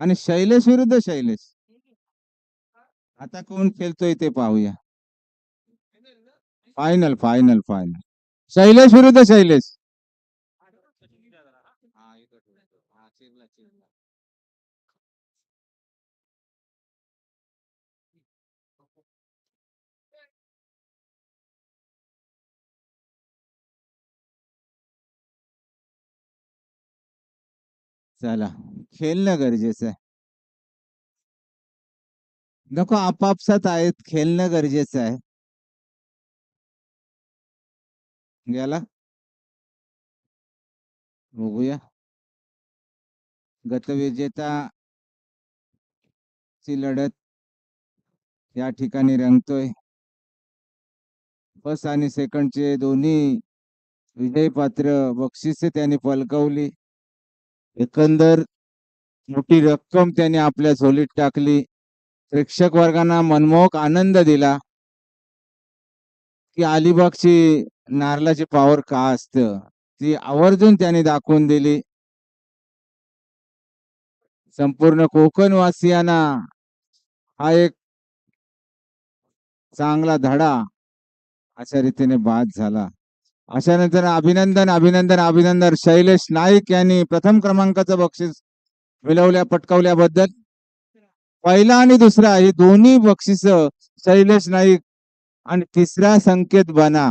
आणि शैलेश विरुद्ध शैलेश. आता कोण खेळतोय ते पाहूया. फायनल फायनल फायनल शैलेश विरुद्ध शैलेश. चला. खेळणं गरजेचं आहे. नको आपापसात आहेत खेळणं गरजेचं आहे. गेला बघूया. गतविजेता ची लढत या ठिकाणी रंगतोय. फर्स्ट आणि सेकंडचे दोन्ही विजय पात्र बक्षिसे त्यांनी पलकवली. एकंदर मोठी रक्कम त्यांनी आपल्या झोलीत टाकली. प्रेक्षक वर्गांना मनमोहक आनंद दिला. की अलिबागची नारळाची पॉवर का असतं? ती आवर्जून त्यांनी दाखवून दिली. संपूर्ण कोकणवासियांना हा एक चांगला धडा अशा रीतीने बाद झाला. अशा नंतर अभिनंदन अभिनंदन अभिनंदन. शैलेश नाईक यांनी प्रथम क्रमांकाचं बक्षीस मिळवल्या पटकावल्याबद्दल. पहिला आणि दुसरा हे दोन्ही बक्षिस शैलेश नाईक आणि तिसरा संकेत बना.